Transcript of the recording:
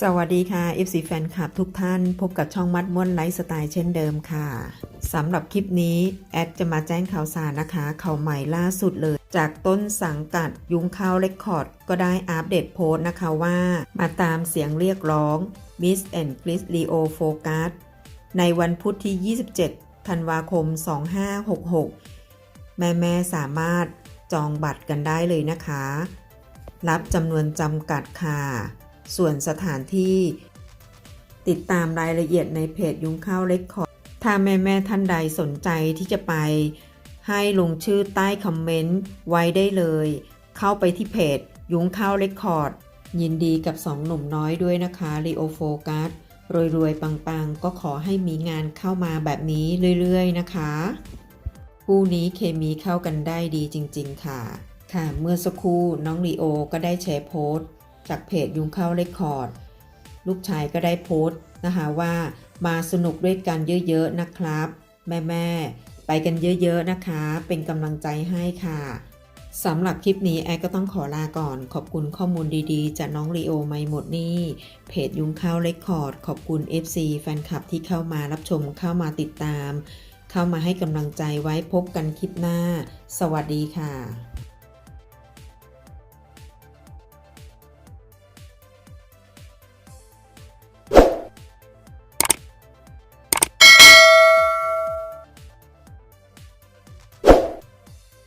สวัสดีค่ะ FC แฟนคลับทุกท่านพบกับช่องมัดม่วนไลฟ์สไตล์เช่นเดิมค่ะสำหรับคลิปนี้ แอดจะมาแจ้งข่าวสารนะคะ ข่าวใหม่ล่าสุดเลย จากต้นสังกัดยุ้งข้าวเรคคอร์ด ก็ได้อัปเดตโพสต์นะคะว่า มาตามเสียงเรียกร้อง Miss and Chris Leo Focus ในวันพุธที่ 27 ธันวาคม 2566 แม่ๆสามารถจองบัตรกันได้เลยนะคะ รับจำนวนจำกัดค่ะ ส่วนสถานที่ ติดตามรายละเอียดในเพจยุ้งข้าวเล็กคอร์ดถ้าแม่แม่ท่านใดสนใจที่จะไป ให้ลงชื่อใต้คอมเมนต์ไว้ได้เลย เข้าไปที่เพจยุ้งข้าวเล็กคอร์ดยินดีกับสองหนุ่มน้อยด้วยนะคะรีโอโฟกัสรวยๆ ปังๆ ก็ขอให้มีงานเข้ามาแบบนี้เรื่อยๆ นะคะ คู่นี้เคมีเข้ากันได้ดีจริงๆค่ะ ค่ะ เมื่อสักครู่น้องลีโอก็ได้แชร์โพสต์ จากเพจยุงเข้าเรคคอร์ด ลูกชายก็ได้โพสต์นะคะว่ามาสนุกด้วยกันเยอะๆนะครับ แม่ๆไปกันเยอะๆนะคะ เป็นกำลังใจให้ค่ะสำหรับคลิปนี้แอก็ต้องขอลาก่อน ขอบคุณข้อมูลดีๆ จากน้องลีโอไม่หมดนี่ เพจยุงข้าวเรคคอร์ด ขอบคุณ FC แฟนคลับที่เข้ามารับชมเข้ามาติดตาม เข้ามาให้กำลังใจไว้พบกันคลิปหน้า สวัสดีค่ะ